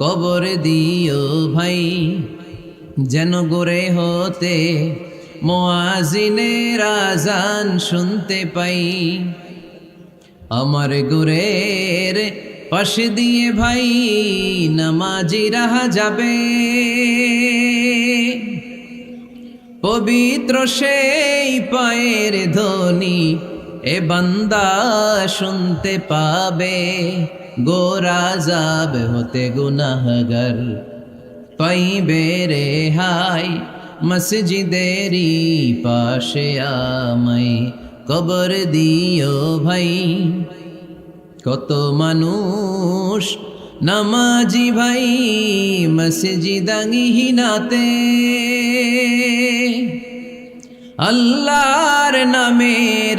কবর দিও ভাই, যেন গোরে হতে মোয়াজিনের আজান শুনতে পাই। আমার গোরের পাশে দিয়ে ভাই, নামাজি রাহা যাবে। পবিত্র সেই পায়ের ধ্বনি এ বান্দা শুনতে পাবে। গোরা যাব হতে গুনাহগার। পাইবে রে হাই মসজিদেরই পাশে আমাই কবর দিও ভাই, কত মানুষ নামাজি ভাই মসজিদাঙ্গিহীনাতে আল্লাহর নামের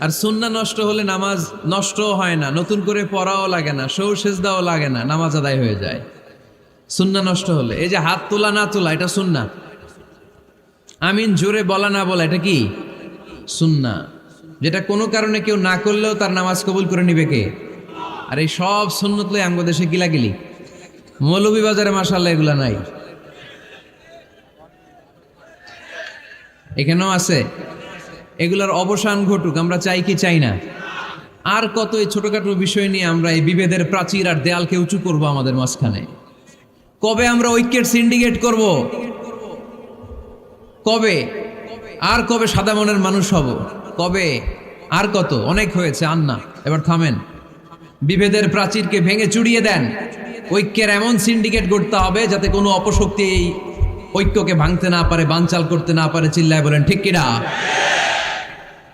আর সুন্না নষ্ট হলে নামাজ নষ্টও হয় না, নতুন করে পড়াও লাগে না সৌ সেজদাও লাগে না, নামাজ আদায় হয়ে যায়। সুন্না নষ্ট হলে, এই যে হাত তোলা না তোলা, এটা সুন্না আমিন জোরে বলা না বলা, এটা কি? সুন্না যেটা কোনো কারণে কেউ না করলেও তার নামাজ কবুল করে নিবে কে? আর এই সব সুন্নত লই আঙ্গ দেশে গিলাগিলি। মৌলভীবাজারে মাসাল্লাহ এগুলা নাই। এখানেও আছে। এগুলোর অবসান ঘটুক, আমরা চাই কি চাই না। আর কত এই ছোটখাটো বিষয় নিয়ে আমরা এই বিভেদের প্রাচীর আর দেয়ালকে উঁচু করব আমাদের মাঝখানে। কবে আমরা ঐক্যের সিন্ডিকেট করব? কবে? আর কবে সাদা মনের মানুষ হব? কবে? আর কত? অনেক হয়েছে আর না এবার থামেন। বিভেদের প্রাচীরকে ভেঙে চুড়িয়ে দেন। ঐক্যের এমন সিন্ডিকেট করতে হবে যাতে কোনো অপশক্তি এই ঐক্যকে ভাঙতে না পারে, বানচাল করতে না পারে, চিল্লায় বলেন, ঠিক কিনা?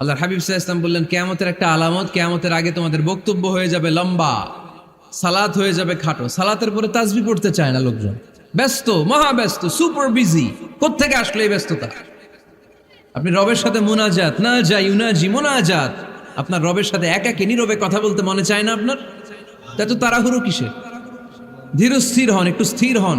আল্লাহ হাবিব সাহা বললেন, কেয়ামতের একটা আলামত, কেয়ামতের আগে তোমাদের বক্তব্য হয়ে যাবে লম্বা, সালাত হয়ে যাবে খাটো। সালাতের পরে তাজবি পড়তে চায় না লোকজন। ব্যস্ত মহা ব্যস্ত সুপার বিজি কোথেকে আসলো এই ব্যস্ততা? আপনি রবের সাথে মোনাজাত না যাই ইউনাজি মোনাজাত, আপনার রবের সাথে একাকে নীরবে কথা বলতে মনে চায় না আপনার? তা তো কিসে ধীর স্থির হন, একটু স্থির হন।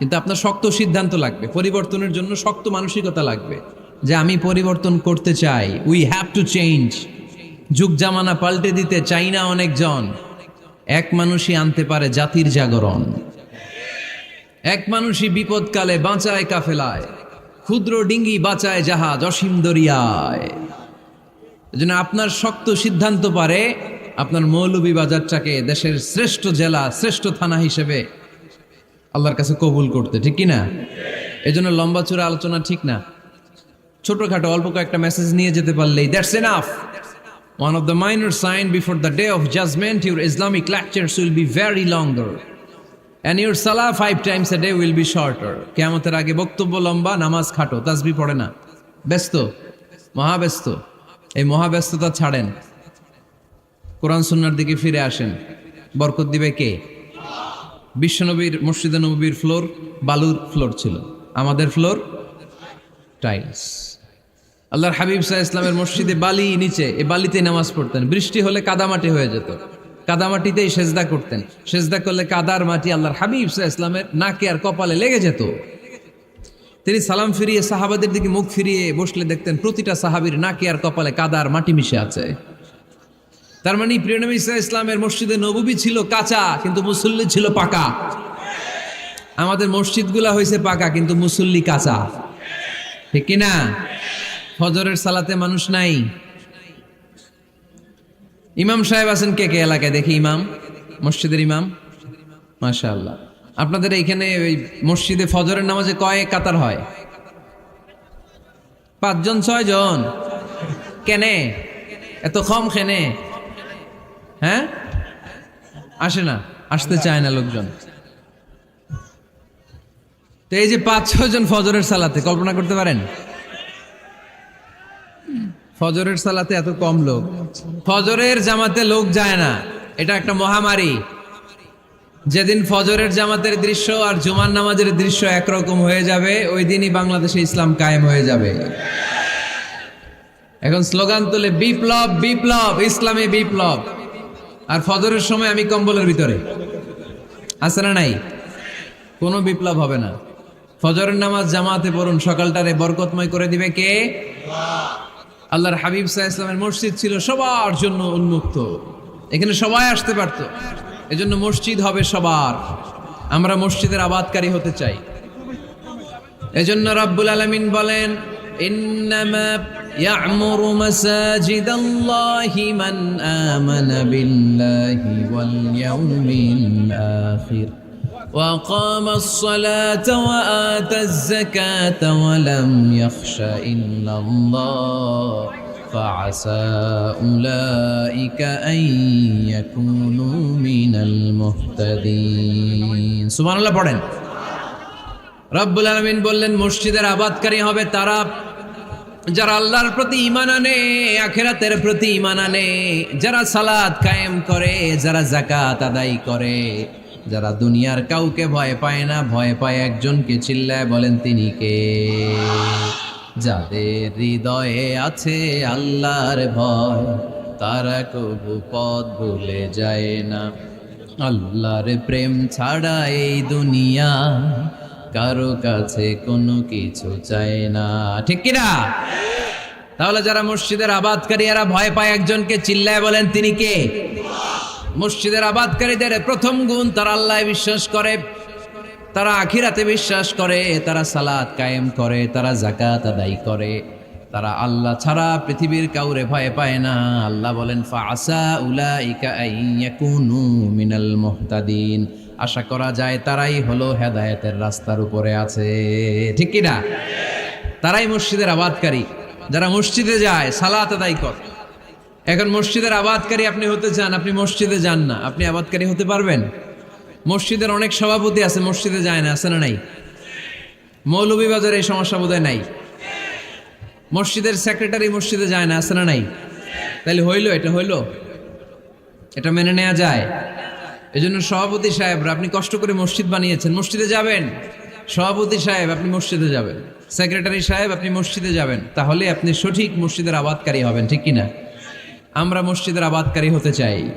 কিন্তু আপনার শক্ত সিদ্ধান্ত লাগবে, পরিবর্তনের জন্য শক্ত মানসিকতা লাগবে যে আমি পরিবর্তন করতে চাই উই হ্যাভ টু চেঞ্জ যুগ জামানা পাল্টে দিতে চাই না অনেকজন। এক মানুষই আনতে পারে জাতির জাগরণ। এক মানুষই বিপদকালে বাঁচায় কাফেলায়। ক্ষুদ্র ডিঙ্গি বাঁচায় জাহাজ অসীম দরিয়ায়। এজন্য আপনার শক্ত সিদ্ধান্ত পারে, আপনার মৌলভী বাজারটাকে দেশের শ্রেষ্ঠ জেলা, শ্রেষ্ঠ থানা হিসেবে আল্লাহর কাছে কবুল করতে ঠিক কি না জন্য লম্বা চূড়া আলোচনা ঠিক না। ছোটখাটো অল্প কয়েকটা মেসেজ নিয়ে যেতে পারলেই that's enough One of the minor sign before the day of judgment, your Islamic lectures will be very longer. And your salah five times a day will be shorter. কেয়ামতের আগে বক্তব্য লম্বা নামাজ খাটো তাজবি পড়ে না। ব্যস্ত? মহাব্যস্ত? এই মহাব্যস্ততা ছাড়েন। কোরআন সুন্নার দিকে ফিরে আসেন। বরকত দিবে কে? বিশ্বনবীর, মসজিদে নবীর ফ্লোর বালুর ফ্লোর ছিল। আমাদের ফ্লোর টাইলস। আল্লাহর হাবিব সাহা ইসলামের মসজিদে বালি নিচে, এ বালিতে নামাজ পড়তেন। বৃষ্টি হলে কাদামাটি হয়ে যেত। কাদামাটিতেই সেজদা করতেন। সেজদা করলে কাদার মাটি আল্লাহর হাবিব সাহা ইসলামের নাকে আর কপালে লেগে যেত। তিনি সালাম ফিরিয়ে, সাহাবাদের দিকে মুখ ফিরিয়ে বসলে দেখতেন প্রতিটা সাহাবীর নাকে আর কপালে কাদার মাটি মিশে আছে। তার মানে প্রিয়নবী ইসা ইসলামের মসজিদে নববী ছিল কাঁচা, কিন্তু মুসল্লি ছিল পাকা। আমাদের মসজিদগুলা হয়েছে পাকা, কিন্তু মুসল্লি কাঁচা। ঠিক কিনা? ফজরের সালাতে মানুষ নাই। ইমাম সাহেব আছেন কে কে এলাকায়? দেখি ইমাম, মসজিদের ইমাম। মাশা আল্লাহ আপনাদের এইখানে ওই মসজিদে ফজরের নামাজে কয়েক কাতার হয়? পাঁচজন ছয় জন কেনে? এত কম খেনে হ্যাঁ? আসে না, আসতে চায় না লোকজন। তো এই যে পাঁচ, ছয় জন ফজরের সালাতে, কল্পনা করতে পারেন? ফজরের সালাতে এত কম লোক। ফজরের জামাতে লোক যায় না, এটা একটা মহামারী। যেদিন ফজরের জামাতের দৃশ্য আর জুমার নামাজের দৃশ্য একরকম হয়ে যাবে, ওই দিনই বাংলাদেশে ইসলাম কায়েম হয়ে যাবে। এখন স্লোগান তুলে, বিপ্লব বিপ্লব, ইসলামী বিপ্লব। আর ফজরের সময় আমি কম্বলের ভিতরে। আছে না নাই? কোনো বিপ্লব হবে না। ফজরের নামাজ জামাতে পড়ুন, সকালটারে বরকতময় করে দিবে কে? আল্লাহর হাবিব সাহা ইসলামের মসজিদ ছিল সবার জন্য উন্মুক্ত। এখানে সবাই আসতে পারতো। এজন্য মসজিদ হবে সবার। আমরা মসজিদের আবাদকারী হতে চাই। এজন্য রাব্বুল আলামিন বলেন يعمر مساجد الله من آمن بالله واليوم الآخر وقام الصلاة وآتى الزكاة ولم يخش إلا الله فعسى أولئك أن يكونوا من المهتدين سبحان الله পড়েন রব্বুল আলমিন বললেন মসজিদের আবাদকারী হবে তারা যারা আল্লাহর প্রতি ইমান আনে, আখেরাতের প্রতি ইমান আনে, যারা সালাদ কায়েম করে, যারা জাকাত আদায় করে, যারা দুনিয়ার কাউকে ভয় পায় না, ভয় পায় একজনকে চিল্লায় বলেন তিনি কে? যাদের হৃদয়ে আছে আল্লাহর ভয়, তারা কবু পদ ভুলে যায় না। আল্লাহর প্রেম ছাড়া এই দুনিয়া কারও কাছে কোনো কিছু চায় না। ঠিক কিনা? তাহলে যারা মসজিদের আবাদকারী, এরা ভয় পায় একজনকে চিল্লায় বলেন, তিনি কে? মসজিদের আবাদকারীদের প্রথম গুণ, তারা আল্লাহ বিশ্বাস করে, তারা আখিরাতে বিশ্বাস করে, তারা সালাত কায়েম করে, তারা জাকাত আদায় করে। তারা আল্লাহ ছাড়া পৃথিবীর কাউরে ভয় পায় না। আল্লাহ বলেন ফাসা উলাইকা আইয়াকুনু মিনাল মুহতাদিন। আশা করা যায় তারাই হলো হেদায়েতের রাস্তার উপরে আছে। ঠিক কি না? তারাই মসজিদের আবাদকারী। যারা মসজিদে যায়, সালাত আদায় করে। এখন মসজিদের আবাদকারী আপনি হতে চান, আপনি মসজিদে যান না। আপনি আবাদকারী হতে পারবেন? মসজিদের অনেক সভাপতি আছে, মসজিদে যায় না, আছে না নাই? মৌলভীবাজার এই সমস্যা বোধহয় নাই? মসজিদের সেক্রেটারি মসজিদে যায় না, আছে না নাই? তাহলে হইল, এটা হইল? এটা মেনে নেওয়া যায়? এই জন্য সভাপতি সাহেবরা, আপনি কষ্ট করে মসজিদ বানিয়েছেন, মসজিদে যাবেন? সভাপতি সাহেব, আপনি মসজিদে যাবেন। সেক্রেটারি সাহেব, আপনি মসজিদে যাবেন। তাহলে আপনি সঠিক মসজিদের আবাদকারী হবেন, ঠিক কিনা? আমরা মসজিদের আবাদকারী হতে চাই।